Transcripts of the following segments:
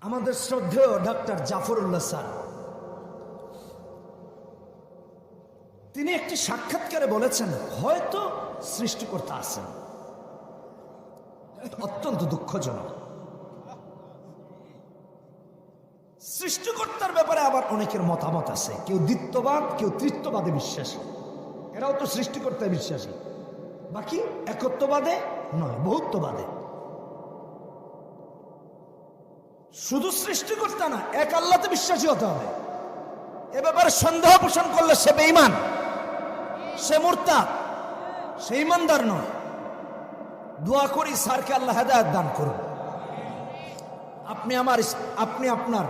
আমাদের শ্রদ্ধেয় doctor Zafrullah sir. তিনি একটি সাক্ষাৎকারে বলেছেন, হয়তো সৃষ্টিকর্তা আছেন। অত্যন্ত দুঃখজনক। সৃষ্টিকর্তার ব্যাপারে আবার অনেকের মতামত আছে। কেউ দ্বিত্ববাদ, কেউ তৃত্ববাদে বিশ্বাসী। এরাও তো সৃষ্টিকর্তায় বিশ্বাসী। বাকি একত্ববাদে নয়, বহুত্ববাদে। শুধু সৃষ্টিকর্তা না, এক আল্লাহতে বিশ্বাসী হতে হবে। এ ব্যাপারে সন্দেহ পোষণ করলে সে বেঈমান, সে মূর্তা সে ইমানদার নয়। দোয়া করি স্যারকে আল্লাহ হেদায়ত দান করুন। আপনি আমার আপনি আপনার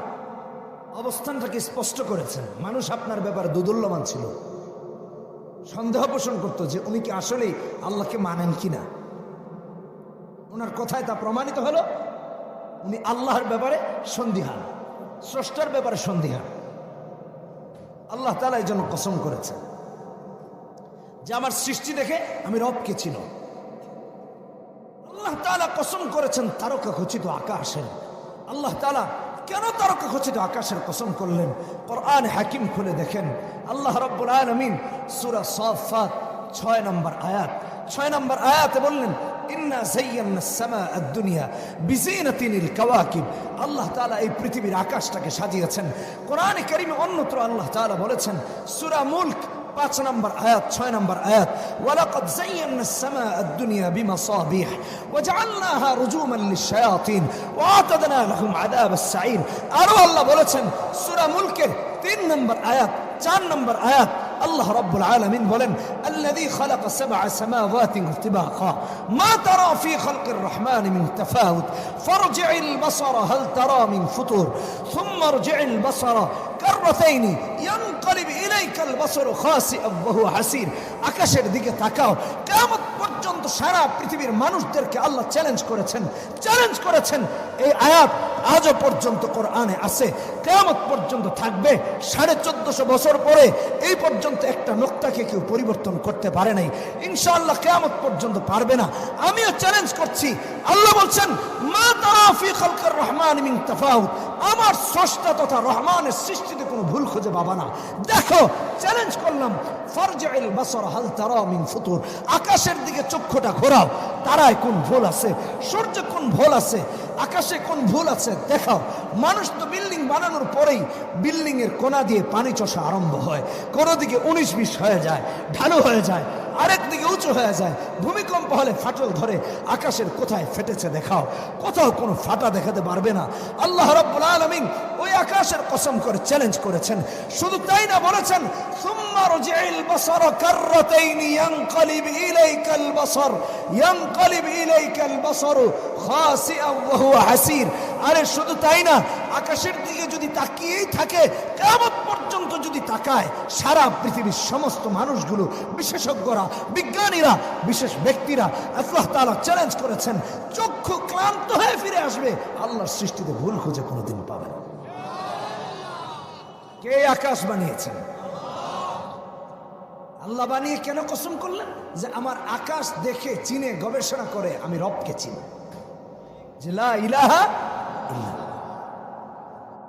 অবস্থানটাকে স্পষ্ট করেছেন। মানুষ আপনার ব্যাপারে দুদুল্যমান ছিল। সন্দেহ পোষণ করতো যে উনি কি আসলেই আল্লাহকে মানেন কিনা। ওনার কথায় তা প্রমাণিত হলো। উনি আল্লাহর ব্যাপারে সন্দিহান। স্রষ্টার ব্যাপারে সন্দিহান। আল্লাহ তালা এই জন্য কসম করেছেন যে আমার সৃষ্টি দেখে আমি রবকে ছিল আল্লাহ তালা কসম করেছেন তারকা খচিত আকাশের। আল্লাহ তালা কেন তারকা খচিত আকাশের কসম করলেন? কোরআন হাকিম খুলে দেখেন। আল্লাহ রব্বুল আলমিন সুরা সফাত ছয় নম্বর আয়াত ছয় নম্বর আয়াতে বললেন আল্লাহ তাআলা এই পৃথিবীর আকাশটাকে সাজিয়েছেন। কোরআনে কারীমে অন্যত্র আল্লাহ বলেছেন, সূরা মুলক, পাঁচ নম্বর আয়াত, ছয় নম্বর আয়াত, ওয়ালাকাদ জাইয়ান্না সামা আদ-দুনিয়া বিমাসাবিহ, ওয়াজআলনাহা রুজুমান লিশ-শায়াতিন, ওয়াআতাদনা লাহুম আযাব আস-সাঈর। আরও আল্লাহ বলেছেন, সূরা মুলকের তিন নম্বর আয়াত, চার নম্বর আয়াত الله رب العالمين بولن الذي خلق سبع سماوات طباقا ما ترى في خلق الرحمن من تفاوت فارجع البصر هل ترى من فطور ثم ارجع البصر كرتين ينقلب إليك البصر خاسئا وهو حسير আকাশের দিকে তাকাও কেমন পর্যন্ত সারা পৃথিবীর মানুষদেরকে আল্লাহ চ্যালেঞ্জ করেছেন চ্যালেঞ্জ করেছেন এই আয়াত আজও পর্যন্ত কোরআনে আছে, কেয়ামত পর্যন্ত থাকবে। সাড়ে চোদ্দশো বছর পরে এই পর্যন্ত একটা নোক্তাকে কেউ পরিবর্তন করতে পারে নাই। ইনশাল্লাহ কেয়ামত পর্যন্ত পারবে না। আমিও চ্যালেঞ্জ করছি। আল্লাহ বলছেন, মা তারা রহমান মিং আমার স্রষ্টা তথা রহমানের সৃষ্টিতে কোনো ভুল খুঁজে পাবা না। দেখো চ্যালেঞ্জ করলাম ফারজাইল বাসর, হাল তারা ফুতুর। আকাশের দিকে চক্ষুটা ঘোরাও, তারায় কোন ভুল আছে? সূর্য কোন ভুল আছে? আকাশে কোন ভুল আছে? দেখাও। মানুষ তো বিল্ডিং বানানোর পরেই বিল্ডিং এর কোনা দিয়ে পানি চষা আরম্ভ হয়। কোনো দিকে উনিশ বিশ হয়ে যায়, ঢালু হয়ে যায়। আরেক দিকে উঁচু হয়ে যায়। ভূমিকম্প হলে ফাটল ধরে, আকাশের কোথায় ফেটেছে দেখাও। কোথাও কোনো ফাটা দেখাতে পারবে না। আল্লাহ রাব্বুল আলামিন ওই আকাশের কসম করে চ্যালেঞ্জ করেছেন। শুধু তাই না বলেছেন, সুম্মা আরে শুধু তাই না, আকাশের দিকে যদি তাকিয়েই থাকে, কিয়ামত পর্যন্ত যদি তাকায়, সারা পৃথিবীর সমস্ত মানুষগুলো, বিশেষজ্ঞরা, বিজ্ঞানীরা, বিশেষ ব্যক্তিরা আল্লাহ তাআলা চ্যালেঞ্জ করেছেন, চক্ষু ক্লান্ত হয়ে ফিরে আসবে, আল্লাহর সৃষ্টিতে ভুল খুঁজে কোনোদিন পাবে না। কে আকাশ বানিয়েছেন আল্লাহ বানিয়ে কেন কসম করলেন? যে আমার আকাশ দেখে, চিনে, গবেষণা করে, আমি রবকে চিনি। যে লা